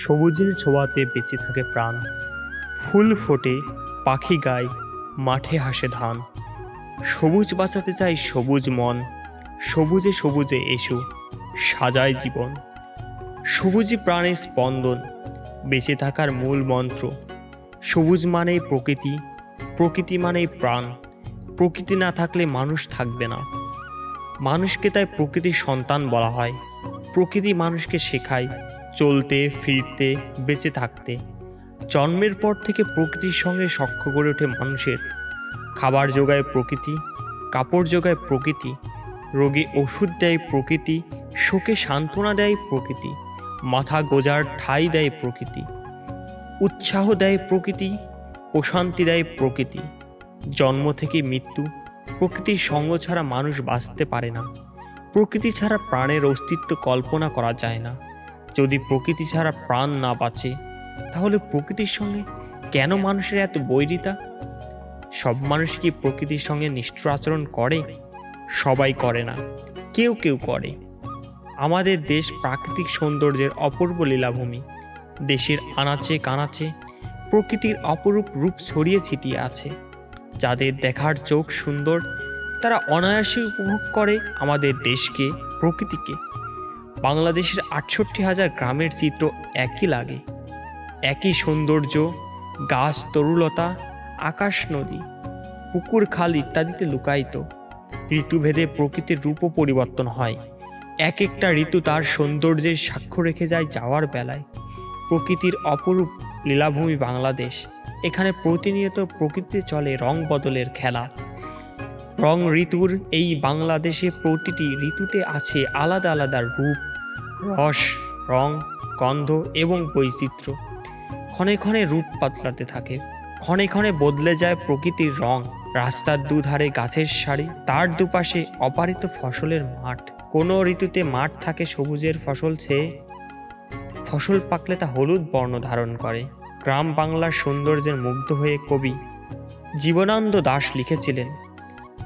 সবুজের ছোঁয়াতে বেঁচে থাকে প্রাণ। ফুল ফোটে, পাখি গায়, মাঠে হাসে ধান। সবুজ বাঁচাতে চাই সবুজ মন। সবুজে সবুজে এসো, সাজায় জীবন। সবুজই প্রাণের স্পন্দন, বেঁচে থাকার মূল মন্ত্র। সবুজ মানেই প্রকৃতি প্রকৃতি মানেই প্রাণ। প্রকৃতি না থাকলে মানুষ থাকবে না। মানুষকে তাই প্রকৃতির সন্তান বলা হয়। প্রকৃতি মানুষকে শেখায় চলতে, ফিরতে, বেঁচে থাকতে। জন্মের পর থেকে প্রকৃতির সঙ্গে সখ্য গড়ে ওঠে মানুষের। খাবার যোগায় প্রকৃতি, কাপড় যোগায় প্রকৃতি, রোগী ওষুধ দেয় প্রকৃতি, শোকে সান্ত্বনা দেয় প্রকৃতি, মাথা গোজার ঠাই দেয় প্রকৃতি, উৎসাহ দেয় প্রকৃতি, প্রশান্তি দেয় প্রকৃতি। জন্ম থেকে মৃত্যু প্রকৃতির সঙ্গ ছাড়া মানুষ বাঁচতে পারে না। প্রকৃতি ছাড়া প্রাণের অস্তিত্ব কল্পনা করা যায় না। যদি প্রকৃতি ছাড়া প্রাণ না বাঁচে, তাহলে প্রকৃতির সঙ্গে কেন মানুষের এত বৈরিতা? সব মানুষ কি প্রকৃতির সঙ্গে নিষ্ঠুর আচরণ করে? সবাই করে না, কেউ কেউ করে। আমাদের দেশ প্রাকৃতিক সৌন্দর্যের অপূর্ব লীলাভূমি। দেশের আনাচে কানাচে প্রকৃতির অপরূপ রূপ ছড়িয়ে ছিটিয়ে আছে। যাদের দেখার চোখ সুন্দর, তারা অনায়াসে উপভোগ করে আমাদের দেশকে, প্রকৃতিকে। বাংলাদেশের আটষট্টি হাজার গ্রামের চিত্র একই লাগে। একই সৌন্দর্য, গাছ তরুলতা, আকাশ নদী, পুকুর, খাল ইত্যাদিতে লুকায়িত। ঋতুভেদে প্রকৃতির রূপও পরিবর্তন হয়। এক একটা ঋতু তার সৌন্দর্যের সাক্ষ্য রেখে যায় যাওয়ার বেলায়। প্রকৃতির অপরূপ লীলাভূমি বাংলাদেশ। এখানে প্রতিনিয়ত প্রকৃতিতে চলে রং বদলের খেলা। রং ঋতুর এই বাংলাদেশে প্রতিটি ঋতুতে আছে আলাদা আলাদা রূপ, রস, রং, গন্ধ এবং বৈচিত্র্য। ক্ষণে ক্ষণে রূপ পাতলাতে থাকে। ক্ষণে ক্ষণে বদলে যায় প্রকৃতির রং। রাস্তার দুধারে গাছের সারি, তার দুপাশে অপারিত ফসলের মাঠ। কোনো ঋতুতে মাঠ থাকে সবুজের ফসল ছেয়ে ফসল পাকলে তা হলুদ বর্ণ ধারণ করে। গ্রাম বাংলার সৌন্দর্যের মুগ্ধ হয়ে কবি জীবনানন্দ দাস লিখেছিলেন,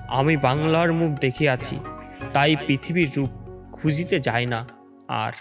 আমি বাংলার মুখ দেখিয়াছি, তাই পৃথিবীর রূপ খুঁজিতে যায় না আর।